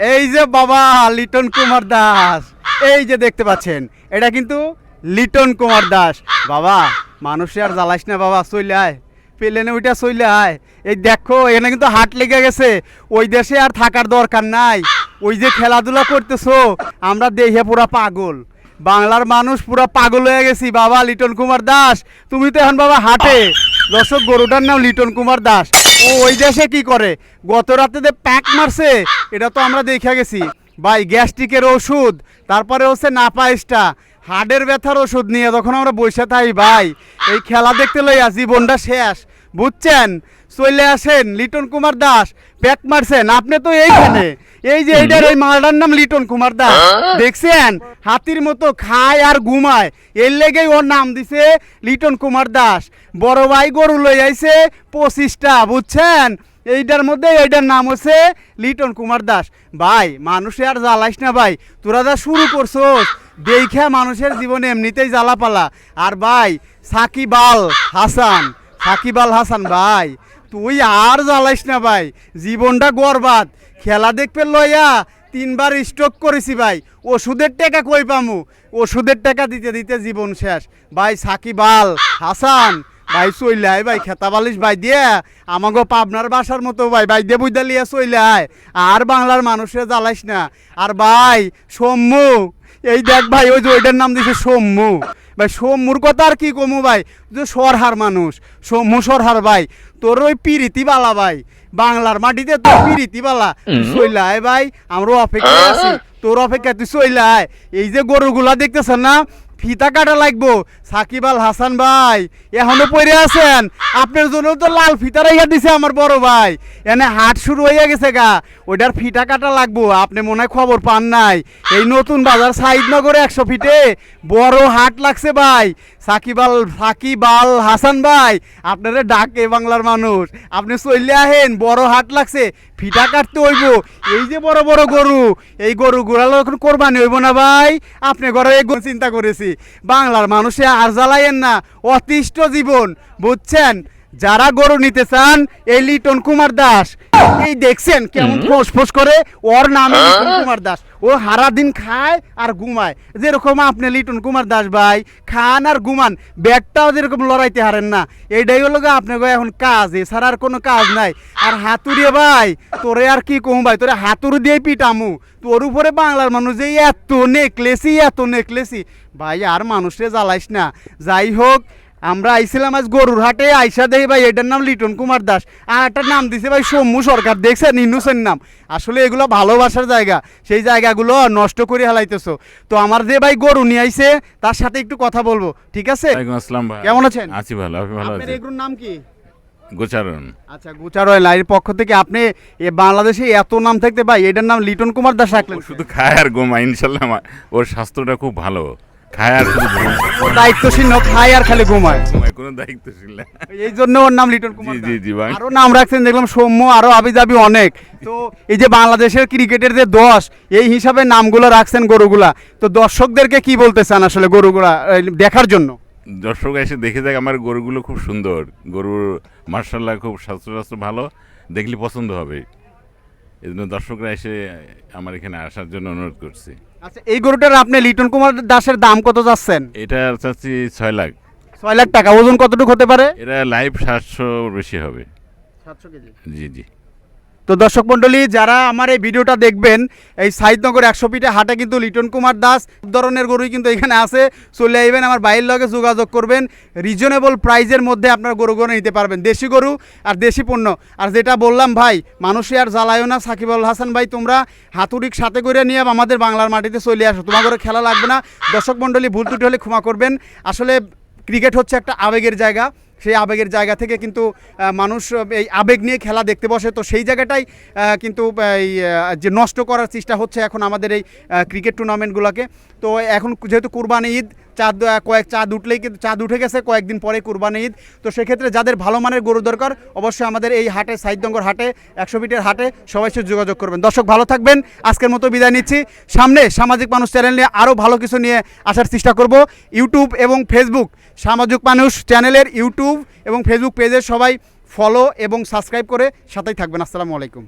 এই যে বাবা, লিটন কুমার দাস। এই যে দেখতে পাচ্ছেন, এটা কিন্তু লিটন কুমার দাস। বাবা, মানুষে আর জ্বালাইস না বাবা চলে আয়। প্লেনে ওইটা চলে আয়। এই দেখো, এখানে কিন্তু হাট লেগে গেছে। ওই দেশে আর থাকার দরকার নাই। ওই যে খেলাধুলা করতেছো, আমরা দেখে পুরা পাগল। বাংলার মানুষ পুরা পাগল হয়ে গেছি। বাবা, লিটন কুমার দাস, তুমি তো এখন বাবা হাটে। দর্শক, গরুটার নাম লিটন কুমার দাস। ও ওই দেশে কি করে? গত রাতে যে প্যাক মারছে, এটা তো আমরা দেখে গেছি। ভাই, গ্যাস্ট্রিকের ওষুধ, তারপরে হচ্ছে নাপাইসটা হার্টের ব্যথার ওষুধ নিয়ে তখন আমরা বসে থাই, ভাই, এই খেলা দেখতে লইয়া জীবনটা শেষ। বুঝছেন? চলে আসেন, লিটন কুমার দাস। প্যাক মারছেন। আপনি তো এইখানে। এই যে এইটার এই মালটার নাম লিটন কুমার দাস। দেখছেন? হাতির মতো খায় আর ঘুমায়। এর লেগেই ওর নাম দিছে লিটন কুমার দাস। বড় ভাই গরু লই আইছে পঁচিশটা, বুঝছেন? এইটার মধ্যে এইটার নাম হচ্ছে লিটন কুমার দাস। ভাই, মানুষে আর জ্বালাইস না ভাই। তোরা যা শুরু করছোস দেখা মানুষের জীবনে এমনিতেই জ্বালাপালা। আর ভাই, সাকিব আল হাসান। সাকিব আল হাসান, ভাই, তুই আর জ্বালাইস না, ভাই। জীবনটা গরবাদ। খেলা দেখবে লইয়া তিনবার স্ট্রোক করেছি, ভাই। ওষুধের টাকা কই পামু? ওষুধের টাকা দিতে দিতে জীবন শেষ। ভাই, সাকিব আল হাসান, ভাই চইলাই ভাই, খেতা বালিশ ভাই দিয়ে। আমাগো পাবনার বাসার মতো, ভাই ভাই দিয়ে বুঝদা লিয়া চইলাই আর বাংলার মানুষের জ্বালাইস না। আর ভাই সৌম্যু এই দেখ ভাই, ওই যে ওইটার নাম দিছে সৌম্যু ভাই সো মূর্খতার আর কি কমু ভাই? যে সরহার মানুষ সো মুসরহার ভাই তোর ওই পিরিতি বালা ভাই বাংলার মাটিতে তোর পিরিতি বালা চইলাই ভাই আমরা অপেক্ষা আছি। তোর অপেক্ষা তুই চইলাই এই যে গরুগুলা দেখতেছেন না ফিতা কাটা লাগবো। সাকিব আল হাসান ভাই, এখনও পড়ে আছেন? আপনার জন্য তো লাল ফিতা রেখে দিছে আমার বড় ভাই। এনে হাট শুরু হয়ে গেছে গা। ওইটার ফিতা কাটা লাগবো। আপনি মনে হয় খবর পান নাই। এই নতুন বাজার সাইদনগরে একশো ফিটে। বড় হাট লাগছে ভাই। সাকিব আল সাকিব আল হাসান ভাই, আপনারে ডাকে বাংলার মানুষ। আপনি চললে আহেন, বড় হাট লাগছে। ফিটা কাটতে হইব। এই যে বড় বড় গরু, এই গরু গোড়ালো এখন কোরবানি হইব না ভাই? আপনি ঘরে চিন্তা করেছি। বাংলার মানুষে আর জ্বালাইয়েন না, অতিষ্ঠ জীবন, বুঝছেন? যারা গরু নিতে চান, এই লিটন কুমার দাস এই দেখছেন কেমন ফোঁস ফোঁস করে ওর নাম লিটন কুমার দাস। ও হারা দিন খায় আর ঘুমায়। যেরকম আপনি লিটন কুমার দাস ভাই খান আর ঘুমান ব্যাগটাও যেরকম লড়াইতে হারেন না। এইটাই হলো গা আপনার এখন কাজ এছাড়া আর কোনো কাজ নাই। আর হাতুড়িয়ে ভাই তোরে আর কি কম ভাই? তোরে হাতুড়ি দিয়ে পিটামু। তোর উপরে বাংলার মানুষ যে এত নেকলেসি এত নেকলেসি ভাই আর মানুষরে জ্বালাইস না। যাই হোক আমরা আইছিলাম আজ গরুর হাটে আইসা দেই ভাই এটার নাম লিটন কুমার দাস। আর একটা নাম দিছে ভাই সৌম্যু সরকার দেখছেন? ইনুসের নাম। আসলে এগুলো ভালোবাসার জায়গা। সেই জায়গাগুলো নষ্ট করে হালাইতেছো। তো আমার যে ভাই গরু নিয়ে আইছে তার সাথে একটু কথা বলব। ঠিক আছে? আসসালাম ভাই। কেমন আছেন? আছি ভালো আপনি ভালো আপনার আছেন? এগুলোর নাম কি? গোচারণ। আচ্ছা গুচারয় লাইনের পক্ষ থেকে আপনি এ বাংলাদেশে এত নাম থাকতে ভাই এটার নাম লিটন কুমার দাস রাখলেন শুধু খায় আর ঘুমায় ইনশাল্লাহ ওর স্বাস্থ্যটা খুব ভালো। খায় আর শুধু ঘুমায়। ও দায়িত্বশীল না, খায় আর খালি ঘুমায়। ঘুমায় কোনো দায়িত্বশীল না। এই জন্য ওর নাম লিটন কুমার জি, জি, জি, আরও নাম রাখছেন দেখলাম সৌম্য আরও আবি যাবি অনেক। তো এই যে বাংলাদেশের ক্রিকেটের যে দশ এই হিসাবে নামগুলো রাখছেন গরুগুলা। তো দর্শকদেরকে কি বলতে চান আসলে গরুগুলা দেখার জন্য? দর্শক এসে দেখে যাক আমার গরুগুলো খুব সুন্দর। গরুর মার্শাল্লাহ খুব স্বাস্থ্য স্বাস্থ্য ভালো দেখলে পছন্দ হবে। এই জন্য দর্শকরা এসে আমার এখানে আসার জন্য অনুরোধ করছি। আচ্ছা এই গরুটার আপনি লিটন কুমার দাসের দাম কত যাচ্ছেন? এটা চাচ্ছি ছয় লাখ। ছয় লাখ টাকা ওজন কতটুকু হতে পারে? এটা লাইভ সাতশো বেশি হবে। সাতশো কেজি। জি জি। তো দর্শক মণ্ডলী, যারা আমার এই ভিডিওটা দেখবেন, এই সাইদনগর একশো ফিটে হাটে কিন্তু লিটন কুমার দাস, ধরনের গরুই কিন্তু এখানে আছে। চলে আসবেন আমার বাইরের লগে যোগাযোগ করবেন। রিজনেবল প্রাইজের মধ্যে আপনারা গরুগুলো নিতে পারবেন। দেশি গরু আর দেশি পণ্য। আর যেটা বললাম ভাই, মানুষে আর জ্বালায়ও না। সাকিব আল হাসান ভাই, তোমরা হাতুড়িক সাথে করে নিয়ে আমাদের বাংলার মাটিতে চলে আসো। তোমার খেলা লাগবে না। দর্শক মণ্ডলী, ভুল ত্রুটি হলে ক্ষমা করবেন। আসলে ক্রিকেট হচ্ছে একটা আবেগের জায়গা। সেই আবেগের জায়গা থেকে কিন্তু মানুষ এই আবেগ নিয়ে খেলা দেখতে বসে। তো সেই জায়গাটাই কিন্তু এই যে নষ্ট করার চেষ্টা হচ্ছে এখন আমাদের এই ক্রিকেট টুর্নামেন্টগুলোকে তো এখন যেহেতু কুরবানি ঈদ চাঁদ, কয়েক চাঁদ উঠলেই কিন্তু, চাঁদ উঠে গেছে, কয়েকদিন পরে কুরবানি ঈদ। তো সেক্ষেত্রে যাদের ভালো মানের গরু দরকার, অবশ্যই আমাদের এই হাটে সাইদঙ্গর হাটে, একশো ফিটের হাটে সবাই সাথে যোগাযোগ করবেন। দর্শক, ভালো থাকবেন। আজকের মতো বিদায় নিচ্ছি। সামনে সামাজিক মানুষ চ্যানেল নিয়ে আরও ভালো কিছু নিয়ে আসার চেষ্টা করব। ইউটিউব এবং ফেসবুক, সামাজিক মানুষ চ্যানেলের ইউটিউব এবং ফেসবুক পেজের সবাই ফলো এবং সাবস্ক্রাইব করে সাথেই থাকবেন। আসসালামু আলাইকুম।